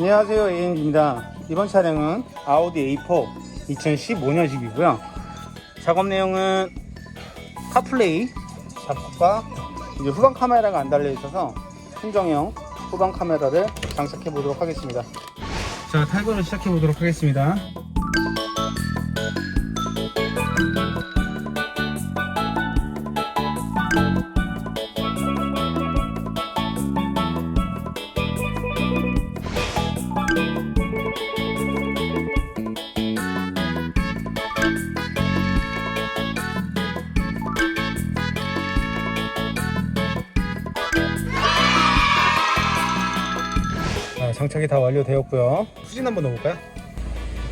안녕하세요 AM입니다. 이번 차량은 아우디 A4 2015년식이고요. 작업 내용은 카플레이 잡곡과 이제 후방 카메라가 안 달려 있어서 순정형 후방 카메라를 장착해 보도록 하겠습니다. 자 탈거를 시작해 보도록 하겠습니다 장착이 다 완료되었고요. 후진 한번 넣어볼까요?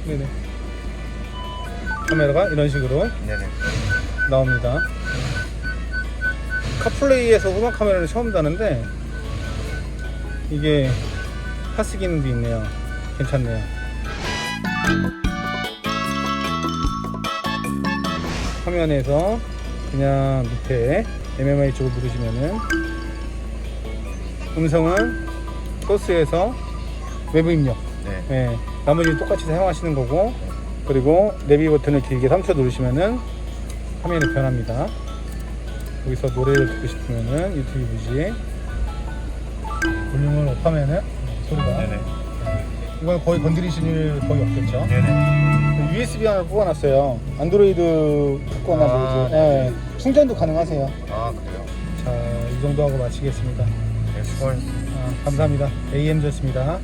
네네. 카메라가 이런 식으로 네네. 나옵니다. 카플레이에서 후방 카메라를 처음 다는데 이게 파스 기능도 있네요. 괜찮네요. 화면에서 그냥 밑에 MMI 쪽을 누르시면은 음성은 소스에서 외부 입력 네. 예, 나머지는 똑같이 사용하시는 거고 그리고 내비 버튼을 길게 3초 누르시면은 화면이 변합니다 여기서 노래를 듣고 싶으면은 유튜브 뮤직 볼륨을 업하면은 소리가 네네. 이건 거의 건드리실 일 거의 없겠죠 네네. USB 하나 뽑아놨어요 안드로이드 듣거나 아, 뭐지 네. 예, 충전도 가능하세요 아 그래요? 자 이 정도 하고 마치겠습니다 네 수고하셨습니다. 아, 감사합니다 AM졌습니다